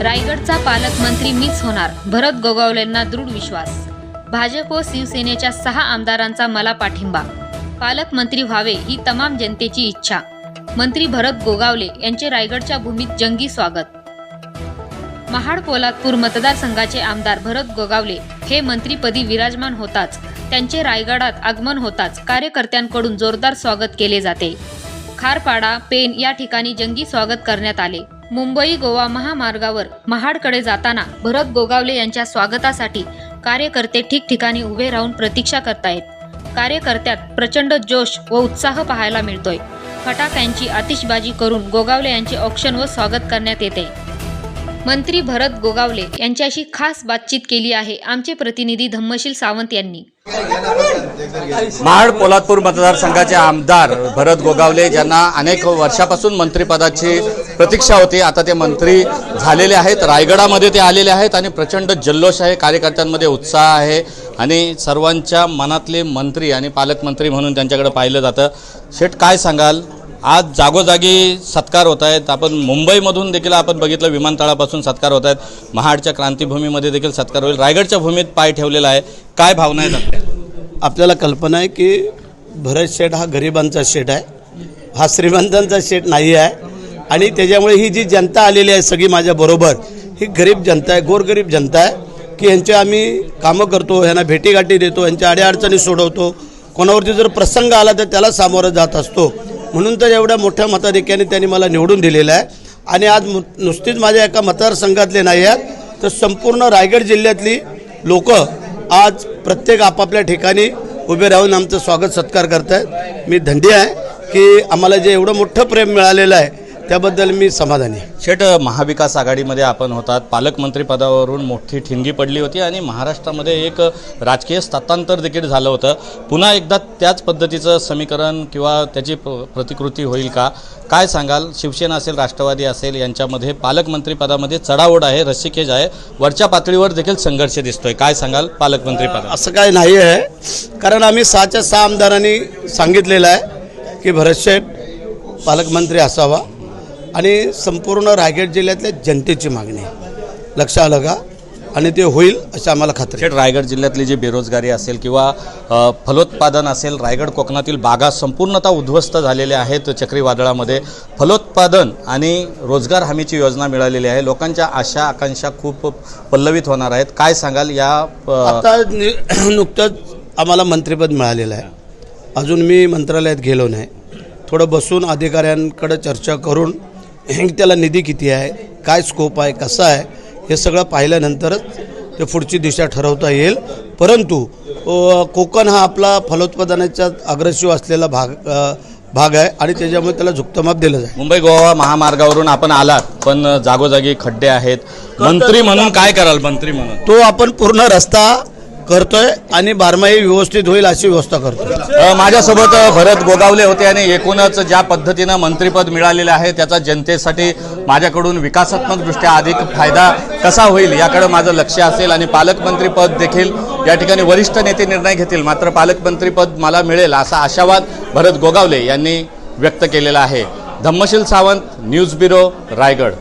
रायगडचा पालकमंत्री मीच होणार. भरत गोगावलेंना दृढ विश्वास. भाजप व शिवसेनेच्या सहा आमदारांचा मला पाठिंबा. पालकमंत्री व्हावे ही तमाम जनतेची इच्छा. मंत्री भरत गोगावले यांचे रायगडच्या भूमीत जंगी स्वागत. महाड पोलादपूर मतदारसंघाचे आमदार भरत गोगावले हे मंत्रीपदी विराजमान होताच. त्यांचे रायगडात आगमन होताच कार्यकर्त्यांकडून जोरदार स्वागत केले जाते. खारपाडा पेन या ठिकाणी जंगी स्वागत करण्यात आले. मुंबई गोवा महामार्गावर महाडकडे जाताना भरत गोगावले यांच्या स्वागतासाठी कार्यकर्ते ठिकठिकाणी उभे राहून प्रतीक्षा करतायत. कार्यकर्त्यात प्रचंड जोश व उत्साह पाहायला मिळतोय. फटाक्यांची आतिषबाजी करून गोगावले यांचे औक्षण व स्वागत करण्यात येते. मंत्री भरत गोगावले यांच्याशी खास बातचीत केली आहे. आमचे प्रतिनिधी धम्मशील सावंत यांनी. महाड पोलादपूर मतदारसंघाचे आमदार भरत गोगावले ज्यांना अनेक वर्षापासून मंत्रिपदाची प्रतीक्षा होती. आता ते मंत्री झालेले आहेत. रायगडामध्ये ते आलेले आहेत आणि प्रचंड जल्लोष आहे. कार्यकर्त्यांमध्ये उत्साह आहे आणि सर्वांच्या मनातले मंत्री आणि पालकमंत्री म्हणून त्यांच्याकडे पाहिलं जातं. शेठ काय सांगाल? आज जागोजागी सत्कार होत आहेत. आपण मुंबईमधून देखील आपण बघितलं विमानतळापासून सत्कार होत आहेत. महाडच्या क्रांतीभूमीमध्ये देखील सत्कार होईल. रायगडच्या भूमीत पाय ठेवलेला आहे. काय भावना आहेत आपल्याला कल्पना आहे की भरत शेठ हा गरिबांचा शेठ आहे. हा श्रीमंतांचा शेठ नाही आहे. आणि त्याच्यामुळे ही जी जनता आलेली आहे सगळी माझ्याबरोबर ही गरीब जनता आहे गोरगरीब जनता आहे की यांचे आम्ही कामं करतो यांना भेटीगाठी देतो यांच्या अडीअडचणी सोडवतो. कोणावरती जर प्रसंग आला तर त्याला सामोरं जात असतो. म्हणून तर एवढ्या मोठ्या मताधिक्याने त्यांनी मला निवडून दिलेलं आहे. आणि आज मु- नुसतीच माझ्या एका मतदारसंघातले नाही आहेत तर संपूर्ण रायगड जिल्ह्यातली लोक आज प्रत्येक आपापल्या ठिकाणी उभे राहून आमचं स्वागत सत्कार करत आहेत मी धंडी आहे की आम्हाला जे एवढं मोठं प्रेम मिळालेलं आहे त्याबद्दल मी समाधानी शेठ महाविकास आघाडीमध्ये आपण होतात. पालकमंत्री पदावरून मोठी ठिणगी पडली होती आणि महाराष्ट्रामध्ये एक राजकीय सत्तांतर देखील झालं होतं. पुन्हा एकदा त्याच पद्धतीचं समीकरण किंवा त्याची प्रतिकृती होईल का? काय सांगाल? शिवसेना असेल राष्ट्रवादी असेल यांच्यामध्ये पालकमंत्री पदामध्ये चढाओढ आहे रस्सीखेज आहे. वरच्या पातळीवर देखील संघर्ष दिसतोय. काय सांगाल पालकमंत्री पदा असं काय नाही आहे. कारण आम्ही सहाच्या सहा आमदारांनी सांगितलेलं आहे की भरत शेठ पालकमंत्री असावा. आणि संपूर्ण रायगड जिल्ह्यातल्या जनतेची मागणी लक्ष आलं का? आणि ते होईल अशी आम्हाला खात्री. थेट रायगड जिल्ह्यातली जी बेरोजगारी असेल किंवा फलोत्पादन असेल रायगड कोकणातील बागा संपूर्णतः उद्ध्वस्त झालेल्या आहेत चक्रीवादळामध्ये. फलोत्पादन आणि रोजगार हमीची योजना मिळालेली आहे. लोकांच्या आशा आकांक्षा खूप पल्लवित होणार आहेत. काय सांगाल या आता नुकतंच आम्हाला मंत्रिपद मिळालेलं आहे. अजून मी मंत्रालयात गेलो नाही. थोडं बसून अधिकाऱ्यांकडे चर्चा करून हे त्याला निधी किती आहे? काय स्कोप आहे? कसा आहे? हे सगळं पाहिल्यानंतरच ते पुढची दिशा ठरवता येईल. परंतु कोकण हा आपला फलोत्पादनाचा अग्रेसिव्ह असलेला भाग भाग आहे आणि त्याच्यामुळे त्याला झुकतमाप दिलं जाईल. मुंबई गोवा महामार्गावरून आपण आलात पण जागोजागी खड्डे आहेत. मंत्री म्हणून काय कराल मंत्री म्हणून? तो आपण पूर्ण रस्ता करतोय आणि बारमाही व्यवस्थित होईल अशी व्यवस्था करतोय. माझ्यासोबत भरत गोगावले होते आणि एकूणच ज्या पद्धतीनं मंत्रिपद मिळालेलं आहे त्याचा जनतेसाठी माझ्याकडून विकासात्मक दृष्ट्या अधिक फायदा कसा होईल याकडे माझं लक्ष असेल आणि पालकमंत्रीपद देखील या ठिकाणी वरिष्ठ नेते निर्णय घेतील मात्र पालकमंत्रीपद मला मिळेल असा आशावाद भरत गोगावले यांनी व्यक्त केलेला आहे. Dhammasheel Sawant news bureau Raigad.